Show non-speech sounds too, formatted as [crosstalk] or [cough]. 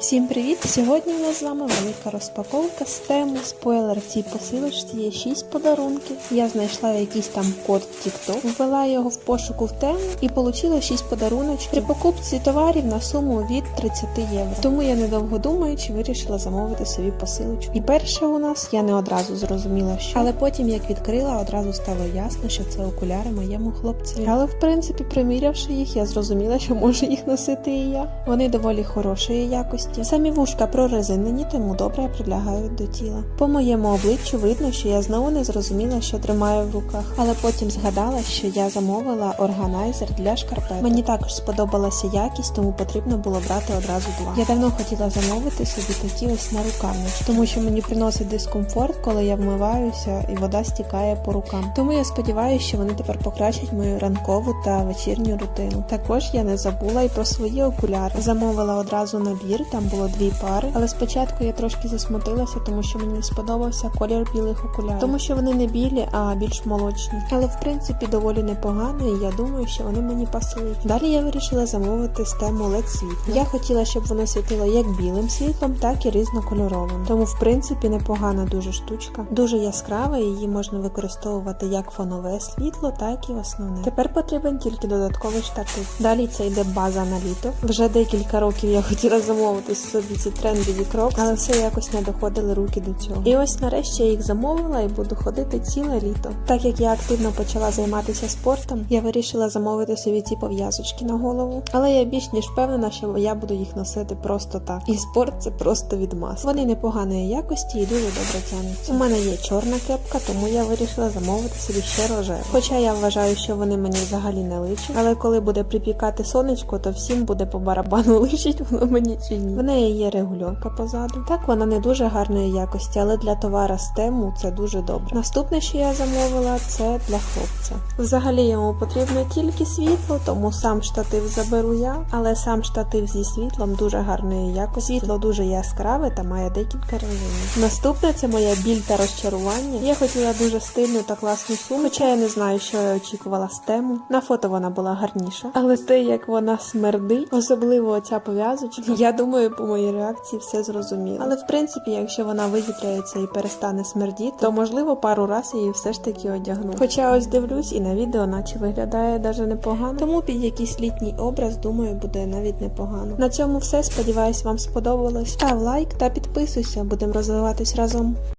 Всім привіт! Сьогодні у нас з вами велика розпаковка з тему. Спойлер в цій посилочці є 6 подарунків. Я знайшла якийсь там код в TikTok, ввела його в пошуку в тему і отримала 6 подаруночків при покупці товарів на суму від 30 євро. Тому я недовго думаючи вирішила замовити собі посилочку. І перше у нас я не одразу зрозуміла, що але потім як відкрила, одразу стало ясно, що це окуляри моєму хлопцеві. Але в принципі, примірявши їх, я зрозуміла, що можу їх носити і я. Вони доволі хорошої якості. Самі вушка прорезинені, тому добре прилягають до тіла. По моєму обличчю видно, що я знову не зрозуміла, що тримаю в руках, але потім згадала, що я замовила органайзер для шкарпеток. Мені також сподобалася якість, тому потрібно було брати одразу два. Я давно хотіла замовити собі такі ось нарукавнички, тому що мені приносить дискомфорт, коли я вмиваюся і вода стікає по рукам. Тому я сподіваюся, що вони тепер покращать мою ранкову та вечірню рутину. Також я не забула і про свої окуляри. Замовила одразу набір, там було дві пари, але спочатку я трошки засмутилася, тому що мені сподобався колір білих окулярів, тому що вони не білі, а більш молочні. Але в принципі доволі непогано, і я думаю, що вони мені пасують. Далі я вирішила замовити з тему LED світло. Я хотіла, щоб воно світило як білим світлом, так і різнокольоровим. Тому, в принципі, непогана дуже штучка, дуже яскрава. Її можна використовувати як фонове світло, так і основне. Тепер потрібен тільки додатковий штатив. Далі це йде база на літо. Вже декілька років я хотіла замовити собі ці трендові кроки, але все якось не доходили руки до цього. І ось нарешті я їх замовила і буду ходити ціле літо. Так як я активно почала займатися спортом, я вирішила замовити собі ці пов'язочки на голову. Але я більш ніж впевнена, що я буду їх носити просто так. І спорт це просто відмаз. Вони непоганої якості і дуже добре тянуться. У мене є чорна кепка, тому я вирішила замовити собі ще рожеву. Хоча я вважаю, що вони мені взагалі не личать. Але коли буде припікати сонечко, то всім буде по барабану [laughs] личить воно мені чи ні. В неї є регульовка позаду. Так вона не дуже гарної якості, але для товара з тему це дуже добре. Наступне, що я замовила, це для хлопця. Взагалі йому потрібно тільки світло, тому сам штатив заберу я, але сам штатив зі світлом дуже гарної якості. Світло дуже яскраве та має декілька режимів. Наступне це моя біль та розчарування. Я хотіла дуже стильну та класну сумку, хоча я не знаю, що я очікувала з тему. На фото вона була гарніша, але те, як вона смердить, особливо оця пов'язочка, я думаю, по моїй реакції все зрозуміло. Але в принципі, якщо вона вивітряється і перестане смердіти, то можливо пару раз її все ж таки одягну. Хоча ось дивлюсь і на відео, наче виглядає даже непогано. Тому під якийсь літній образ, думаю, буде навіть непогано. На цьому все. Сподіваюсь, вам сподобалось. Став лайк та підписуйся, будемо розвиватись разом.